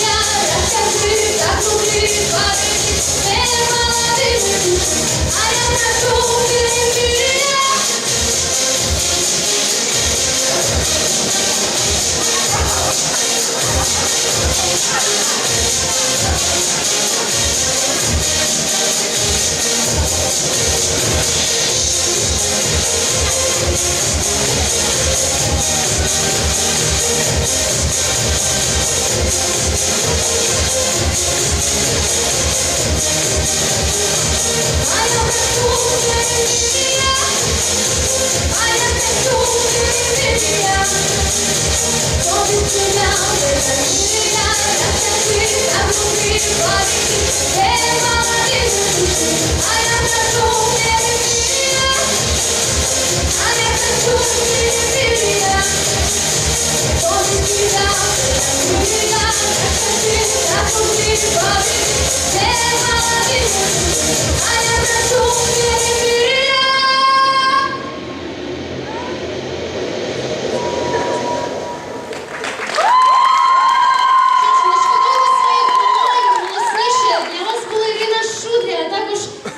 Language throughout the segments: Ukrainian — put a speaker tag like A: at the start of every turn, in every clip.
A: Мрія, розкажи,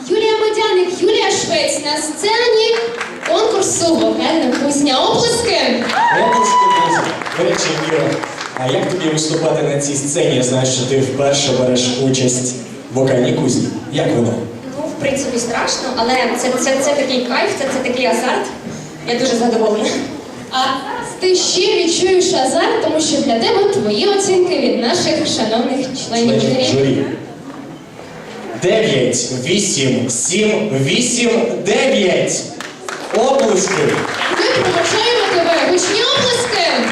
B: Юлія Мадяник, Юлія Швець на сцені конкурсу Вокальна кузня. Оплески!
C: Речі, Міро, а як тобі виступати на цій сцені? Я знаю, що ти вперше береш участь в вокальній кузні. Як воно?
D: Ну, в принципі, страшно, але це, це, це такий кайф, це, це такий азарт. Я дуже задоволена.
B: А ти ще відчуєш азарт, тому що для тебе твої оцінки від наших шановних членів
C: Членів
B: журі.
C: журі. Дев'ять, вісім, сім, вісім, дев'ять. Оплески.
B: Ми тебе. Гучні оплески!